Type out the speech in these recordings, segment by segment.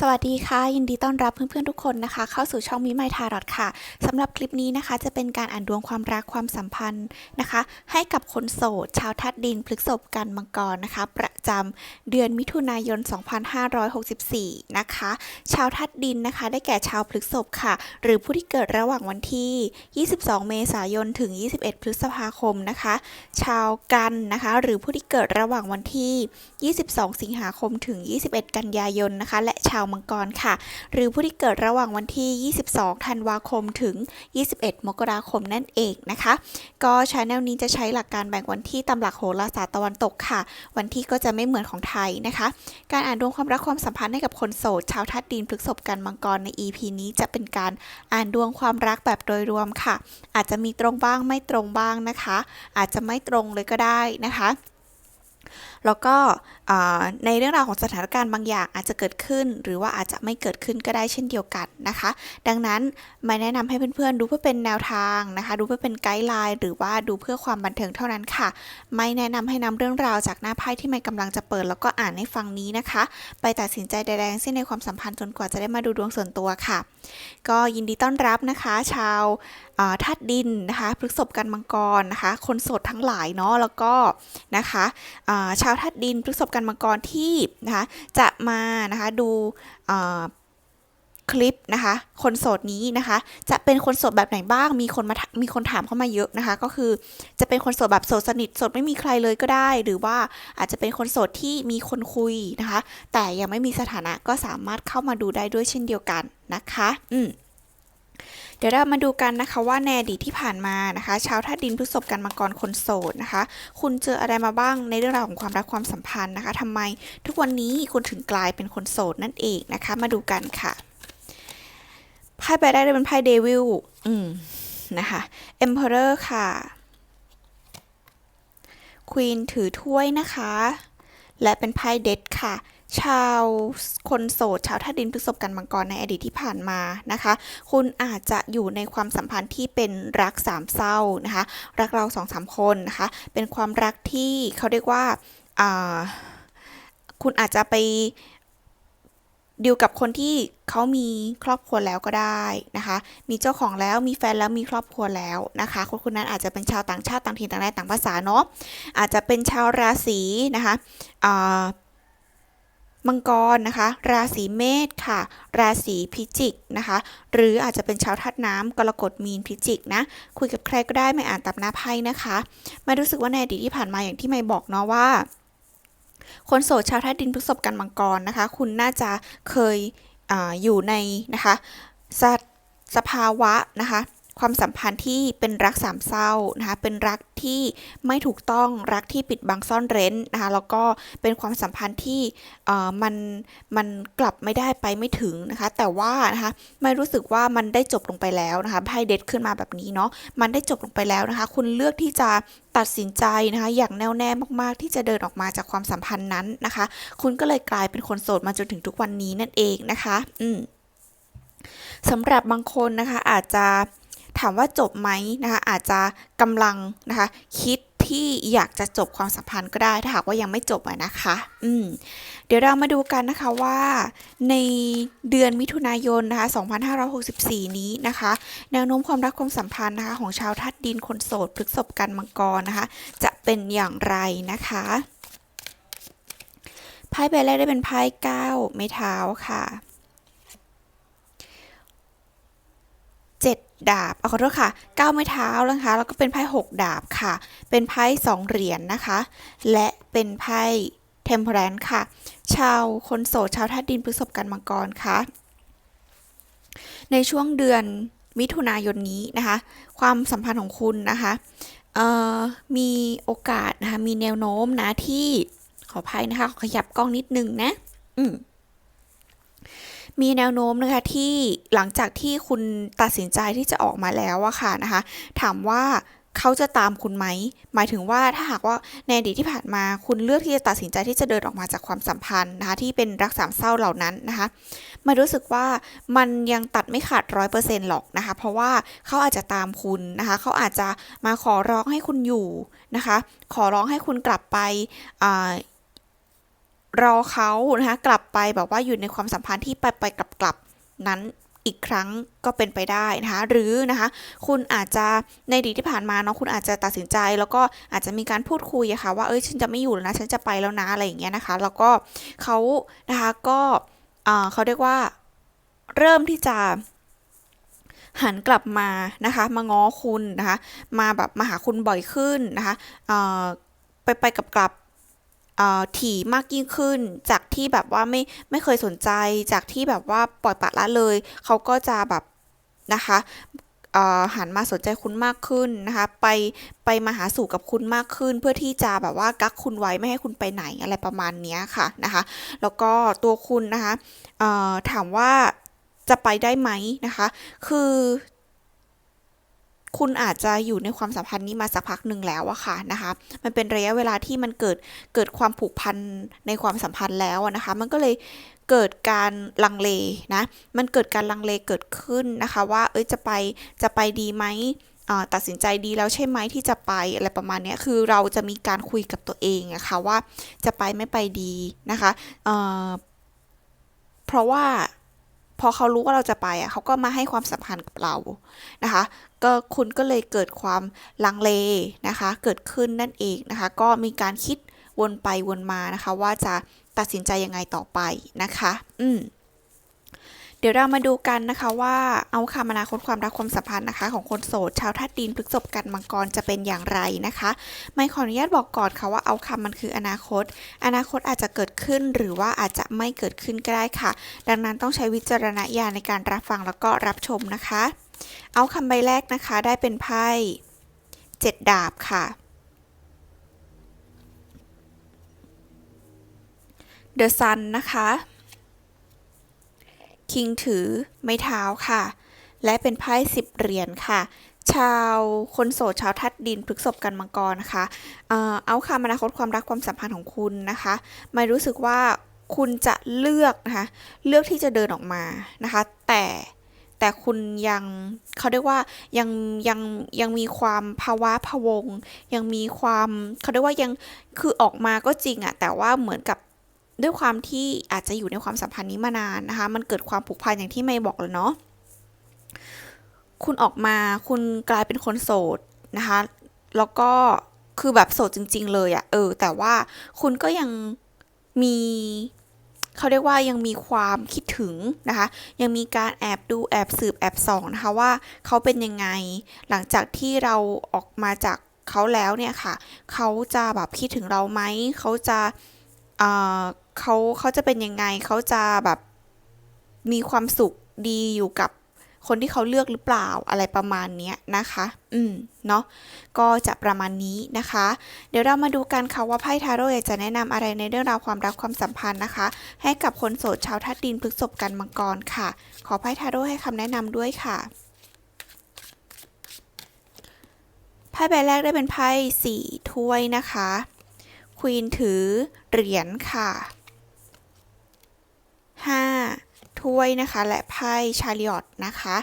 สวัสดีค่ะ ยินดีต้อนรับเพื่อนๆทุกคนนะคะ เข้าสู่ช่องมิไมทารอดค่ะสำหรับคลิปนี้นะคะ จะเป็นการอ่านดวงความรักความสัมพันธ์นะคะ ให้กับคนโสด ชาวทัดดินพฤกษบกันมังกรนะคะ ประจำเดือนมิถุนายน 2564 นะคะ ชาวทัดดินนะคะ ได้แก่ชาวพฤกษบค่ะ หรือผู้ที่เกิดระหว่างวันที่ 22 เมษายนถึง 21 พฤษภาคมนะคะ ชาวกันนะคะ หรือผู้ที่เกิดระหว่างวันที่ 22 สิงหาคมถึง 21 กันยายนนะคะ และชาวมังกรค่ะ หรือผู้ที่เกิดระหว่างวันที่ 22 ธันวาคมถึง 21 มกราคมนั่นเองนะคะ ก็ชาแนลนี้จะใช้หลักการแบ่งวันที่ตามหลักโหราศาสตร์ตะวันตกค่ะ วันที่ก็จะไม่เหมือนของไทยนะคะ การอ่านดวงความรักความสัมพันธ์ให้กับคนโสด ชาวทัดดินพฤกษบกันมังกรใน EP นี้จะเป็นการอ่านดวงความรักแบบโดยรวมค่ะ อาจจะมีตรงบ้างไม่ตรงบ้างนะคะ อาจจะไม่ตรงเลยก็ได้นะคะ แล้วก็ในเรื่องราวของสถานการณ์บางอย่างอาจจะเกิดขึ้น หรือว่าอาจจะไม่เกิดขึ้นก็ได้เช่นเดียวกันนะคะ ดังนั้นไม่แนะนำให้เพื่อนๆ ดูเพื่อเป็นแนวทางนะคะ ดูเพื่อเป็นไกด์ไลน์หรือว่าดูเพื่อความบันเทิงเท่านั้นค่ะ ไม่แนะนำให้นำเรื่องราวจากหน้าไพ่ที่ไม่กำลังจะเปิด แล้วก็อ่านให้ฟังนี้นะคะ ไปตัดสินใจใดๆเส้นในความสัมพันธ์จนกว่าจะได้มาดูดวงส่วนตัวค่ะ ก็ยินดีต้อนรับนะคะ ชาวธาตุดินนะคะพฤกษภกันมังกรนะคะ คนโสดทั้งหลายเนาะแล้วก็นะคะอ่าชาวธาตุดินพฤษภกันมังกรที่นะคะจะมานะคะดูคลิปนะคะ คนโสดนี้นะคะ จะเป็นคนโสดแบบไหนบ้าง มีคนมา มีคนถามเข้ามาเยอะนะคะ ก็คือจะเป็นคนโสดแบบโสดสนิท โสดไม่มีใครเลยก็ได้ หรือว่าอาจจะเป็นคนโสดที่มีคนคุยนะคะ แต่ยังไม่มีสถานะก็สามารถเข้ามาดูได้ด้วยเช่นเดียวกันนะคะ อืม ดี๋ยวเรามาดูกันนะคะว่าในอดีตที่ผ่านมานะคะชาวธาตุดินพฤษภกันมังกรคนโสดนะคะ คุณเจออะไรมาบ้างในเรื่องราวของความรักความสัมพันธ์นะคะทำไมทุกวันนี้คุณถึงกลายเป็นคนโสดนั่นเองนะคะ มาดูกันค่ะไพ่ใบแรกได้เป็นไพ่เดวิลอืมนะคะ Emperor ค่ะ Queen ถือถ้วยนะคะ และเป็นไพ่เด็ดค่ะ ชาวคนโสดชาวธาตุดินพฤษภกันมังกรในอดีตที่ผ่านมานะคะ คุณอาจจะอยู่ในความสัมพันธ์ที่เป็นรักสามเศร้านะคะ รักเราสองสามคนนะคะ เป็นความรักที่เขาเรียกว่าคุณอาจจะไปดีลกับคนที่เขามีครอบครัวแล้วก็ได้นะคะ มีเจ้าของแล้ว มีแฟนแล้ว มีครอบครัวแล้วนะคะ คนคนนั้นอาจจะเป็นชาวต่างชาติต่างถิ่นต่างแดนต่างภาษาเนาะ อาจจะเป็นชาวราศีนะคะ มังกรนะคะ ราศีเมษค่ะ ราศีพิจิกนะคะ หรืออาจจะเป็นชาวธาตุน้ำกรกฎมีนพิจิกนะ คุยกับใครก็ได้ไม่อ่านตับหน้าไพ่นะคะไม่รู้สึกว่าในอดีตที่ผ่านมาอย่างที่ไม่บอกเนาะว่า คนโสดชาวธาตุดินพฤษภกันมังกรนะคะ คุณน่าจะเคยออยู่ในนะคะสสภาวะนะคะ ความสัมพันธ์ที่เป็นรักสามเศร้านะคะเป็นรักที่ไม่ถูกต้องรักที่ปิดบังซ่อนเร้นนะคะแล้วก็เป็นความสัมพันธ์ที่มันมันกลับไม่ได้ไปไม่ถึงนะคะ แต่ว่านะคะไม่รู้สึกว่ามันได้จบลงไปแล้วนะคะไพ่เด็ดขึ้นมาแบบนี้เนาะมันได้จบลงไปแล้วนะคะ คุณเลือกที่จะตัดสินใจนะคะ อย่างแน่วแน่มากๆ ที่จะเดินออกมาจากความสัมพันธ์นั้นนะคะ คุณก็เลยกลายเป็นคนโสดมาจนถึงทุกวันนี้นั่นเองนะคะ อืมสำหรับบางคนนะคะอาจจะ ถามว่าจบไหมนะคะอาจจะกำลังนะคะคิดที่อยากจะจบความสัมพันธ์ก็ได้ถ้าหากว่ายังไม่จบอะนะคะ อืม เดี๋ยวเรามาดูกันนะคะว่าในเดือนมิถุนายนนะคะ 2564 นี้นะคะ แนวโน้มความรักความสัมพันธ์นะคะ ของชาวธาตุดินคนโสดพฤกษภกันมังกรนะคะ จะเป็นอย่างไรนะคะไพ่ใบแรกได้เป็นไพ่เก้าไม้เท้าค่ะ เจ็ดดาบเอาขอโทษค่ะเก้าไม้เท้านะคะ แล้วก็เป็นไพ่หกดาบค่ะ เป็นไพ่สองเหรียญนะคะ และเป็นไพ่เทมเพลนค่ะ ชาวคนโสดชาวธาตุดินพฤษภกันมังกรค่ะ ในช่วงเดือนมิถุนายนนี้นะคะ ความสัมพันธ์ของคุณนะคะมีโอกาสนะคะ มีแนวโน้มนะที่ขออภัยนะคะขอขยับกล้องนิดนึงนะ อืม มีแนวโน้มนะคะที่หลังจากที่คุณตัดสินใจที่จะออกมาแล้วอะค่ะนะคะ ถามว่าเขาจะตามคุณไหม หมายถึงว่าถ้าหากว่าในอดีตที่ผ่านมาคุณเลือกที่จะตัดสินใจที่จะเดินออกมาจากความสัมพันธ์นะคะที่เป็นรักสามเศร้าเหล่านั้นนะคะมันรู้สึกว่ามันยังตัดไม่ขาดร้อยเปอร์เซ็นต์หรอกนะคะ เพราะว่าเขาอาจจะตามคุณนะคะเขาอาจจะมาขอร้องให้คุณอยู่นะคะ ขอร้องให้คุณกลับไป รอเขานะคะกลับไปแบบว่าอยู่ในความสัมพันธ์ที่ไปไปกลับกลับนั้นอีกครั้งก็เป็นไปได้นะคะหรือนะคะคุณอาจจะในดีที่ผ่านมาเนาะคุณอาจจะตัดสินใจ แล้วก็อาจจะมีการพูดคุยอะค่ะว่าเอ้ยฉันจะไม่อยู่แล้วนะฉันจะไปแล้วนะอะไรอย่างเงี้ยนะคะ แล้วก็เขานะคะก็เออเขาเรียกว่าเริ่มที่จะหันกลับมานะคะมาง้อคุณนะคะมาแบบมาหาคุณบ่อยขึ้นนะคะเออไปไปกับกลับ ถี่มากยิ่งขึ้น จากที่แบบว่าไม่ไม่เคยสนใจ จากที่แบบว่าปล่อยปละละเลย เขาก็จะแบบนะคะหันมาสนใจคุณมากขึ้นนะคะ ไปไปมาหาสู่กับคุณมากขึ้น เพื่อที่จะแบบว่ากักคุณไว้ไม่ให้คุณไปไหนอะไรประมาณนี้ค่ะนะคะ แล้วก็ตัวคุณนะคะถามว่าจะไปได้ไหมนะคะ คือ คุณอาจจะอยู่ในความสัมพันธ์นี้มาสักพักหนึ่งแล้วอะค่ะนะคะ มันเป็นระยะเวลาที่มันเกิดเกิดความผูกพันในความสัมพันธ์แล้วนะคะ มันก็เลยเกิดการลังเลนะ มันเกิดการลังเลเกิดขึ้นนะคะ ว่าเอ้ยจะไปจะไปดีไหมตัดสินใจดีแล้วใช่ไหมที่จะไปอะไรประมาณเนี้ยคือเราจะมีการคุยกับตัวเองอะค่ะว่าจะไปไม่ไปดีนะคะเเพราะว่า พอเขารู้ว่าเราจะไปอะเขาก็มาให้ความสำคัญกับเรานะคะ ก็คุณก็เลยเกิดความลังเลนะคะ เกิดขึ้นนั่นเองนะคะ ก็มีการคิดวนไปวนมานะคะ ว่าจะตัดสินใจยังไงต่อไปนะคะ อืม เดี๋ยวเรามาดูกันนะคะว่าเอาคำอนาคตความรักความสัมพันธ์นะคะ ของคนโสด ชาวธาตุดินพฤษภกันมังกรจะเป็นอย่างไรนะคะไม่ขออนุญาตบอกก่อนค่ะว่าเอาคำมันคืออนาคต อนาคตอาจจะเกิดขึ้นหรือว่าอาจจะไม่เกิดขึ้นก็ได้ค่ะ ดังนั้นต้องใช้วิจารณญาณในการรับฟังแล้วก็รับชมนะคะ เอาคำใบแรกนะคะได้เป็นไพ่เจ็ดดาบค่ะ The Sun นะคะ คิงถือไม้เท้าค่ะ และเป็นไพ่สิบเหรียญค่ะ ชาวคนโสดชาวทัดดินพฤกษบกันมังกรนะคะเอาคำอนาคตความรักความสัมพันธ์ของคุณนะคะไม่รู้สึกว่าคุณจะเลือกนะคะ เลือกที่จะเดินออกมานะคะ แต่แต่คุณยังเขาเรียกว่ายังยังยังมีความภาวะพะวง ยังมีความเขาเรียกว่ายังคือออกมาก็จริงอะแต่ว่าเหมือนกับ ด้วยความที่อาจจะอยู่ในความสัมพันธ์นี้มานานนะคะ มันเกิดความผูกพันอย่างที่ไม่บอกแล้วเนาะคุณออกมาคุณกลายเป็นคนโสดนะคะ แล้วก็คือแบบโสดจริง ๆ เลยอะเออ แต่ว่าคุณก็ยังมีเขาเรียกว่ายังมีความคิดถึงนะคะ ยังมีการแอบดูแอบสืบแอบส่องนะคะว่าเขาเป็นยังไง หลังจากที่เราออกมาจากเขาแล้วเนี่ยค่ะ เขาจะแบบคิดถึงเราไหม เขาจะ เขาเขาจะเป็นยังไงเขาจะแบบมีความสุขดีอยู่กับคนที่เขาเลือกหรือเปล่าอะไรประมาณนี้นะคะ อืม เนาะ ก็จะประมาณนี้นะคะ เดี๋ยวเรามาดูกันค่ะว่าไพ่ทาโร่อยากจะแนะนำอะไรในเรื่องราวความรักความสัมพันธ์นะคะ ให้กับคนโสดชาวธาตุดินพฤกษภกันมังกรค่ะ ขอไพ่ทาโร่ให้คำแนะนำด้วยค่ะ ไพ่ใบแรกได้เป็นไพ่สี่ถ้วยนะคะ ควีนถือเหรียญค่ะ ห้าถ้วยนะคะ และไพ่ชาริอตนะคะ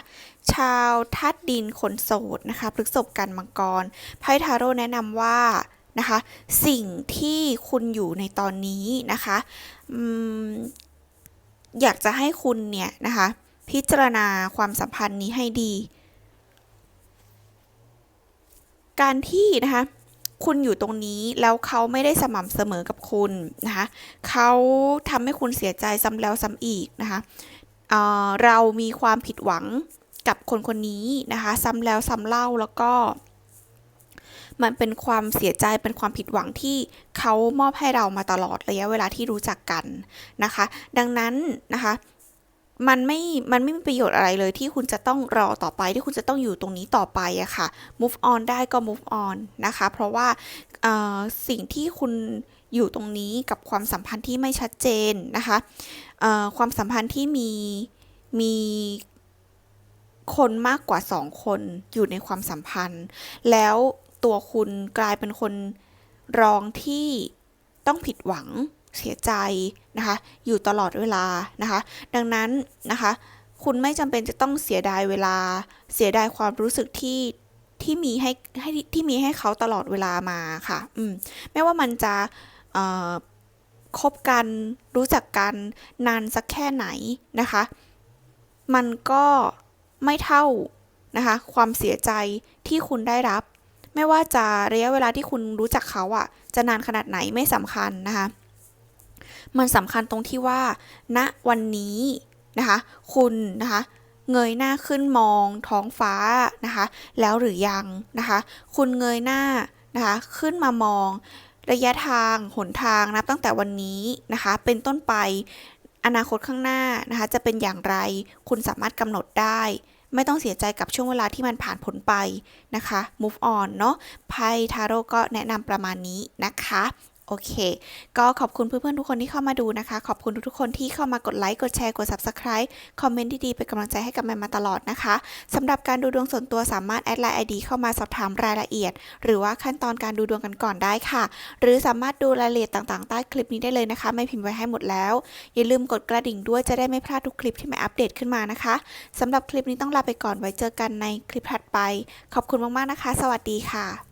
ชาวทัดดินคนโสดนะคะพฤษภกันมังกร ไพ่ทาโร่แนะนำว่านะคะ สิ่งที่คุณอยู่ในตอนนี้นะคะอยากจะให้คุณเนี่ยนะคะ พิจารณาความสัมพันธ์นี้ให้ดี การที่นะคะ คุณอยู่ตรงนี้แล้วเขาไม่ได้สม่ำเสมอกับคุณนะคะเขาทำให้คุณเสียใจซ้ำแล้วซ้ำอีกนะคะเเรามีความผิดหวังกับคนคนนี้นะคะซ้ำแล้วซ้ำเล่าแล้วก็ มันเป็นความเสียใจเป็นความผิดหวังที่เขามอบให้เรามาตลอดระยะเวลาที่รู้จักกันนะคะ ดังนั้นนะคะ มันไม่ มันไม่มีประโยชน์อะไรเลยที่คุณจะต้องรอต่อไปที่คุณจะต้องอยู่ตรงนี้ต่อไปอะค่ะ move on ได้ก็ move on นะคะ เพราะว่าสิ่งที่คุณอยู่ตรงนี้กับความสัมพันธ์ที่ไม่ชัดเจนนะคะความสัมพันธ์ที่มี มีคนมากกว่าสองคนอยู่ในความสัมพันธ์ แล้วตัวคุณกลายเป็นคนรองที่ต้องผิดหวัง เสียใจนะคะอยู่ตลอดเวลานะคะ ดังนั้นนะคะคุณไม่จำเป็นจะต้องเสียดายเวลา เสียดายความรู้สึกที่ที่มีให้ให้ที่มีให้เขาตลอดเวลามาค่ะ อืมไม่ว่ามันจะคบกันรู้จักกันนานสักแค่ไหนนะคะ มันก็ไม่เท่านะคะความเสียใจที่คุณได้รับ ไม่ว่าจะระยะเวลาที่คุณรู้จักเขาอะ จะนานขนาดไหนไม่สำคัญนะคะ มันสำคัญตรงที่ว่าณวันนี้นะคะ คุณนะคะเงยหน้าขึ้นมองท้องฟ้านะคะ แล้วหรือยังนะคะ คุณเงยหน้านะคะขึ้นมามองระยะทางหนทางนับตั้งแต่วันนี้นะคะ เป็นต้นไปอนาคตข้างหน้านะคะ จะเป็นอย่างไรคุณสามารถกำหนดได้ ไม่ต้องเสียใจกับช่วงเวลาที่มันผ่านพ้นไปนะคะ move on เนาะไพ่ทาโร่ก็แนะนำประมาณนี้นะคะ โอเค ก็ขอบคุณเพื่อนๆทุกคนที่เข้ามาดูนะคะ ขอบคุณทุกๆคนที่เข้ามากดไลค์กดแชร์กด subscribe คอมเมนต์ดีๆเป็นกำลังใจให้กับแมนมาตลอดนะคะสำหรับการดูดวงส่วนตัวสามารถแอดไลน์ ID เข้ามาสอบถามรายละเอียด หรือว่าขั้นตอนการดูดวงกันก่อนได้ค่ะ หรือสามารถดูรายละเอียดต่างๆ ใต้คลิปนี้ได้เลยนะคะ ไม่พิมพ์ไว้ให้หมดแล้ว อย่าลืมกดกระดิ่งด้วยจะได้ไม่พลาดทุกคลิปที่แม่อัปเดตขึ้นมานะคะสำหรับคลิปนี้ต้องลาไปก่อนไว้เจอกันในคลิปถัดไป ขอบคุณมากๆนะคะ สวัสดีค่ะ